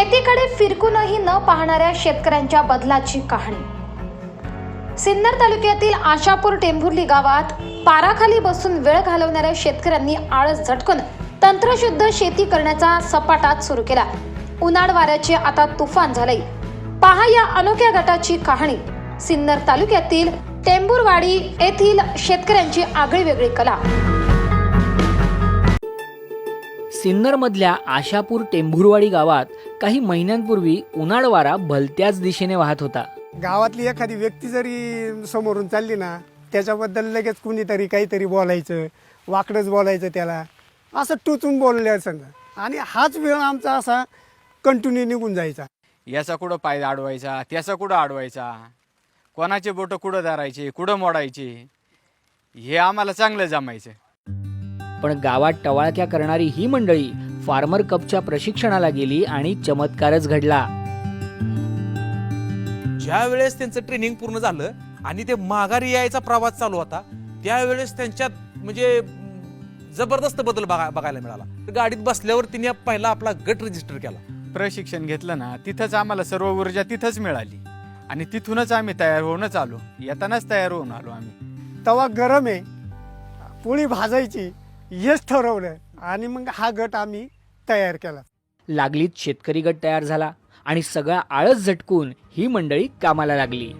शेतीकडे फिरकूनही न पाहणाऱ्या शेतकऱ्यांच्या बदलाची कहाणी. सिन्नर तालुक्यातील आशापूर टेंभुर्ली गावात पाराखाली बसून वेळ घालवणाऱ्या शेतकऱ्यांनी आळस झटकून तंत्रशुद्ध शेती करण्याचा सपाटात सुरू केला. उन्हाळ वाऱ्याचे आता तुफान झालंय. पहा या अनोख्या गटाची कहाणी. सिन्नर तालुक्यातील टेंभुरवाडी येथील शेतकऱ्यांची आगळी वेगळी कला. सिन्नरमधल्या आशापूर टेंभुरवाडी गावात काही महिन्यांपूर्वी उन्हाळ वारा भलत्याच दिशेने वाहत होता. गावातली एखादी व्यक्ती जरी समोरून चालली ना त्याच्याबद्दल लगेच कुणीतरी काहीतरी बोलायचं वाकडंच बोलायचं त्याला. असं टोचून बोलले समजा आणि हाच वेळ आमचा असा कंटिन्यू निघून जायचा. याचा कुठं पाय अडवायचा त्याचा कुठं अडवायचा कोणाचे बोटं कुठं धरायचे कुठं मोडायचे? हे आम्हाला चांगलं जमायचं. पण गावात टवाळक्या करणारी ही मंडळी फार्मर कपच्या प्रशिक्षणाला गेली आणि चमत्कारच घडला. ज्या वेळेस त्यांचं ट्रेनिंग पूर्ण झालं आणि ते माघारी यायचा प्रवास चालू होता त्यावेळेस त्यांच्यात म्हणजे जबरदस्त बदल बघा बघायला मिळाला. गाडीत बसल्यावर तिने पहिला आपला गट रजिस्टर केला. प्रशिक्षण घेतलं ना तिथंच आम्हाला सर्व ऊर्जा तिथंच मिळाली. आणि तिथूनच आम्ही तयार होऊनच आलो. येतानाच तयार होऊन आलो आम्ही. तवा गरम आहे. पोळी भाजायची. हेच ठरवलं आणि मग हा गट आम्ही तयार केला. लागलीत शेतकरी गट तयार झाला आणि सगळा आळस झटकून ही मंडळी कामाला लागली.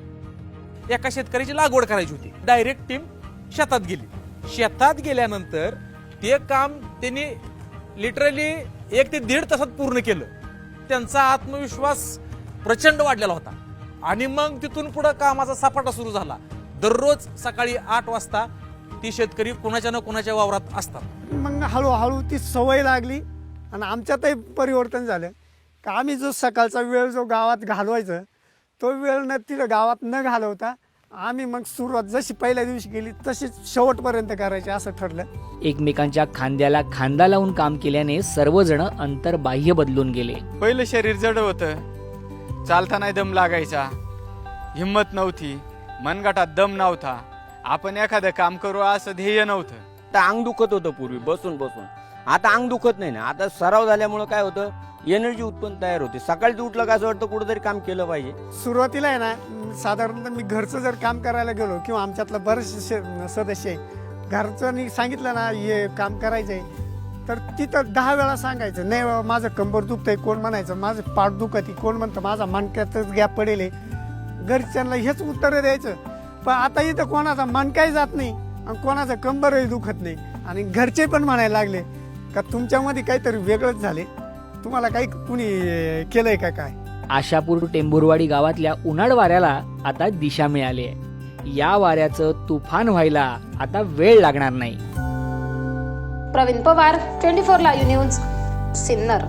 एका शेतकऱ्याची लागवड करायची होती. डायरेक्ट टीम शेतात गेली. शेतात गेल्यानंतर ते काम त्यांनी लिटरली एक ते दीड तासात पूर्ण केलं. त्यांचा आत्मविश्वास प्रचंड वाढलेला होता. आणि मग तिथून पुढे कामाचा सपाटा सुरू झाला. दररोज सकाळी आठ वाजता ती शेतकरी कोणाच्या ना कोणाच्या वावरात असतात. मग हळूहळू ती सवय लागली आणि आमच्यातही परिवर्तन झालं. का आम्ही जो सकाळचा वेळ जो गावात घालवायचं तो वेळ न तिथं गावात न घालवता आम्ही मग सुरुवात जशी पहिल्या दिवशी केली तशीच शेवटपर्यंत करायची असं ठरलं. एकमेकांच्या खांद्याला खांदा लावून काम केल्याने सर्वजण अंतर्बाह्य बदलून गेले. पहिलं शरीर जड होतं. चालताना दम लागायचा. हिंमत नव्हती. मनगटात दम नव्हता. आपण एखादं काम करू असं ध्येय नव्हतं. आता अंग दुखत होतं पूर्वी बसून बसून. आता अंग दुखत नाही ना. आता सराव झाल्यामुळं काय होतं? एनर्जी उत्पन्न तयार होते. सकाळचं उठलं का असं वाटतं कुठंतरी काम केलं पाहिजे? सुरुवातीला आहे ना साधारणतः मी घरचं जर काम करायला गेलो किंवा आमच्यातलं बरेचसे सदस्य आहे. घरचं सांगितलं ना हे काम करायचं आहे तर तिथं दहा वेळा सांगायचं नाही बाबा माझं कंबर दुखतंय. कोण म्हणायचं माझं पाठ दुखत कोण म्हणतं माझा मणक्यातच गॅप पडेल आहे. घरच्यांना हेच उत्तर द्यायचं. पण आता इथं कोणाचा मनकाही जात नाही आणि कोणाचं कंबरही दुखत नाही. आणि घरचे पण म्हणायला लागले का तुमच्यामध्ये काहीतरी वेगळंच झाले. तुम्हाला काही कुणी केलंय का काय? आशापूर टेंभुरवाडी गावातल्या उन्हाळ वाऱ्याला आता दिशा मिळाली आहे. या वाऱ्याचं तुफान व्हायला आता वेळ लागणार नाही. Praveen Pawar twenty four live news Sinnar.